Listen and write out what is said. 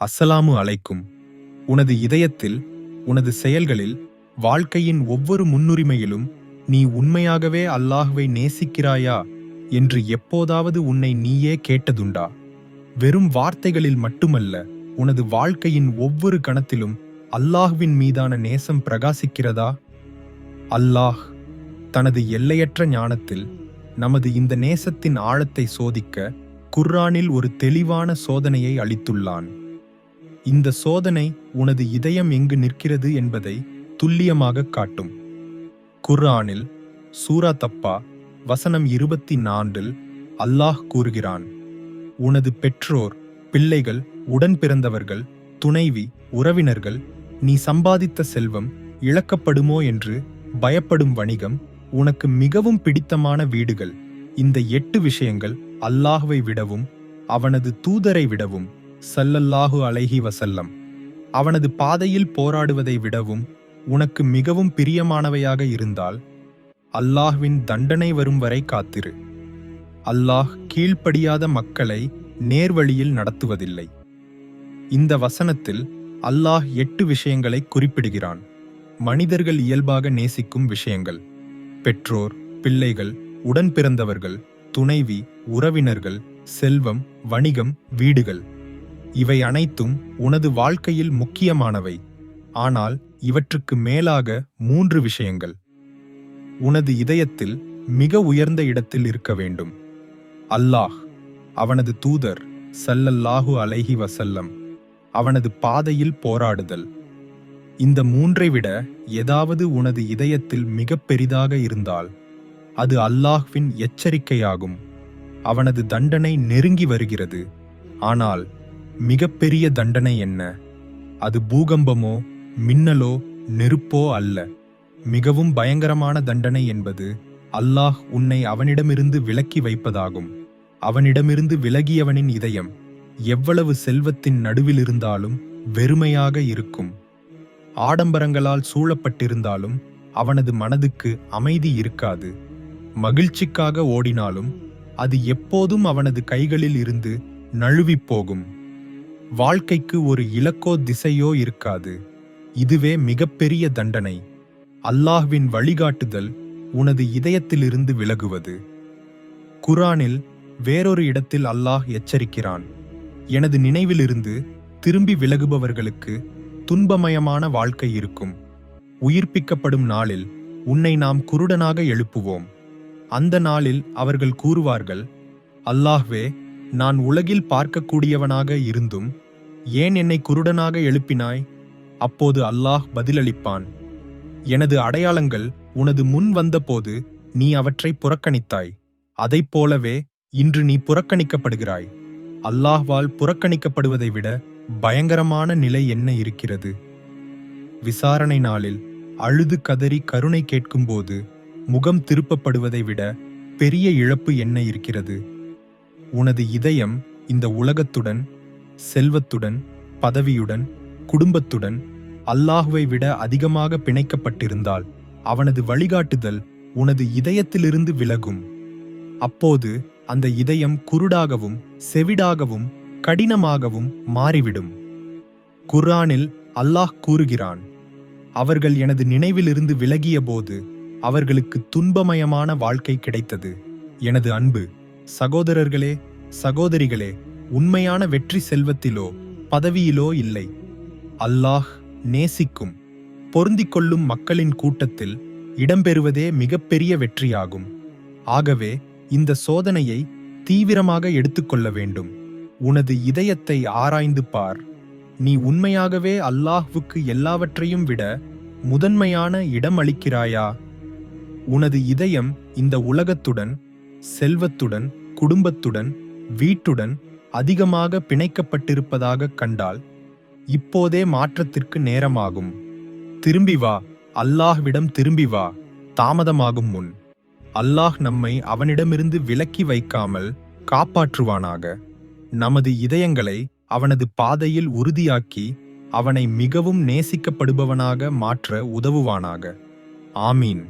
அஸ்ஸலாமு அலைக்கும். உனது இதயத்தில் உனது செயல்களில் வாழ்க்கையின் ஒவ்வொரு முன்னுரிமையிலும் நீ உண்மையாகவே அல்லாஹ்வை நேசிக்கிறாயா என்று எப்போதாவது உன்னை நீயே கேட்டதுண்டா. வெறும் வார்த்தைகளில் மட்டுமல்ல உனது வாழ்க்கையின் ஒவ்வொரு கணத்திலும் அல்லாஹ்வின் மீதான நேசம் பிரகாசிக்கிறதா? அல்லாஹ் தனது எல்லையற்ற ஞானத்தில் நமது இந்த நேசத்தின் ஆழத்தை சோதிக்க குர்ரானில் ஒரு தெளிவான சோதனையை அளித்துள்ளான். இந்த சோதனை உனது இதயம் எங்கு நிற்கிறது என்பதை துல்லியமாக காட்டும். குர்ஆனில் சூரா தப்பா வசனம் இருபத்தி நான்கில் அல்லாஹ் கூறுகிறான் உனது பெற்றோர் பிள்ளைகள் உடன் பிறந்தவர்கள் துணைவி உறவினர்கள் நீ சம்பாதித்த செல்வம் இழக்கப்படுமோ என்று பயப்படும் வணிகம் உனக்கு மிகவும் பிடித்தமான வீடுகள். இந்த எட்டு விஷயங்கள் அல்லாஹ்வை விடவும் அவனது தூதரை விடவும். சல்லல்லாஹு அலைஹி வசல்லம் அவனது பாதையில் போராடுவதை விடவும் உனக்கு மிகவும் பிரியமானவையாக இருந்தால் அல்லாஹ்வின் தண்டனை வரும் வரை காத்திரு. அல்லாஹ் கீழ்ப்படியாத மக்களை நேர்வழியில் நடத்துவதில்லை. இந்த வசனத்தில் அல்லாஹ் எட்டு விஷயங்களை குறிப்பிடுகிறான். மனிதர்கள் இயல்பாக நேசிக்கும் விஷயங்கள். பெற்றோர் பிள்ளைகள் உடன் பிறந்தவர்கள் துணைவி உறவினர்கள் செல்வம் வணிகம் வீடுகள். இவை அனைத்தும் உனது வாழ்க்கையில் முக்கியமானவை. ஆனால் இவற்றுக்கு மேலாக மூன்று விஷயங்கள். உனது இதயத்தில் மிக உயர்ந்த இடத்தில் இருக்க வேண்டும். அல்லாஹ் அவனது தூதர் சல்லல்லாஹு அலைஹி வசல்லம் அவனது பாதையில் போராடுதல். இந்த மூன்றை விட ஏதாவது உனது இதயத்தில் மிக பெரிதாக இருந்தால் அது அல்லாஹ்வின் எச்சரிக்கையாகும். அவனது தண்டனை நெருங்கி வருகிறது. ஆனால் மிகப்பெரிய தண்டனை என்ன? அது பூகம்பமோ மின்னலோ நெருப்போ அல்ல. மிகவும் பயங்கரமான தண்டனை என்பது அல்லாஹ் உன்னை அவனிடமிருந்து விலக்கி வைப்பதாகும். அவனிடமிருந்து விலகியவனின் இதயம் எவ்வளவு செல்வத்தின் நடுவில் இருந்தாலும் வெறுமையாக இருக்கும். ஆடம்பரங்களால் சூழப்பட்டிருந்தாலும் அவனது மனதுக்கு அமைதி இருக்காது. மகிழ்ச்சிக்காக ஓடினாலும் அது எப்போதும் அவனது கைகளில் இருந்து நழுவிப் போகும். வாழ்க்கைக்கு ஒரு இலக்கோ திசையோ இருக்காது. இதுவே மிகப்பெரிய தண்டனை. அல்லாஹ்வின் வழிகாட்டுதல் உனது இதயத்திலிருந்து விலகுவது. குரானில் வேறொரு இடத்தில் அல்லாஹ் எச்சரிக்கிறான். எனது நினைவிலிருந்து திரும்பி விலகுபவர்களுக்கு துன்பமயமான வாழ்க்கை இருக்கும். உயிர்ப்பிக்கப்படும் நாளில் உன்னை நாம் குருடனாக எழுப்புவோம். அந்த நாளில் அவர்கள் கூறுவார்கள் அல்லாஹ்வே நான் உலகில் பார்க்கக்கூடியவனாக இருந்தும் ஏன் என்னை குருடனாக எழுப்பினாய்? அப்போது அல்லாஹ் பதிலளிப்பான். எனது அடையாளங்கள் உனது முன் வந்தபோது நீ அவற்றை புறக்கணித்தாய். அதைப் போலவே இன்று நீ புறக்கணிக்கப்படுகிறாய். அல்லாஹ்வால் புறக்கணிக்கப்படுவதை விட பயங்கரமான நிலை என்ன இருக்கிறது? விசாரணை நாளில் அழுது கதறி கருணை கேட்கும்போது முகம் திருப்பப்படுவதை விட பெரிய இழப்பு என்ன இருக்கிறது? உனது இதயம் இந்த உலகத்துடன் செல்வத்துடன் பதவியுடன் குடும்பத்துடன் அல்லாஹுவை விட அதிகமாக பிணைக்கப்பட்டிருந்தால் அவனது வழிகாட்டுதல் உனது இதயத்திலிருந்து விலகும். அப்போது அந்த இதயம் குருடாகவும் செவிடாகவும் கடினமாகவும் மாறிவிடும். குர்ஆனில் அல்லாஹ் கூறுகிறான் அவர்கள் எனது நினைவிலிருந்து விலகிய போது அவர்களுக்கு துன்பமயமான வாழ்க்கை கிடைத்தது. எனது அன்பு சகோதரர்களே சகோதரிகளே உண்மையான வெற்றி செல்வத்திலோ பதவியிலோ இல்லை. அல்லாஹ் நேசிக்கும். பொருந்திக் கொள்ளும் மக்களின் கூட்டத்தில் இடம்பெறுவதே மிகப்பெரிய வெற்றியாகும். ஆகவே இந்த சோதனையை தீவிரமாக எடுத்துக்கொள்ள வேண்டும். உனது இதயத்தை ஆராய்ந்து பார். நீ உண்மையாகவே அல்லாஹ்வுக்கு எல்லாவற்றையும் விட முதன்மையான இடம் அளிக்கிறாயா உனது இதயம் இந்த உலகத்துடன் செல்வத்துடன் குடும்பத்துடன் வீட்டுடன் அதிகமாக பிணைக்கப்பட்டிருப்பதாக கண்டால் இப்போதே மாற்றத்திற்கு நேரமாகும். திரும்பி வா அல்லாஹ்விடம் திரும்பி வா தாமதமாகும் முன். அல்லாஹ் நம்மை அவனிடமிருந்து விலக்கி வைக்காமல் காப்பாற்றுவானாக. நமது இதயங்களை அவனது பாதையில் உறுதியாக்கி அவனை மிகவும் நேசிக்கப்படுபவனாக மாற்ற உதவுவானாக. ஆமீன்.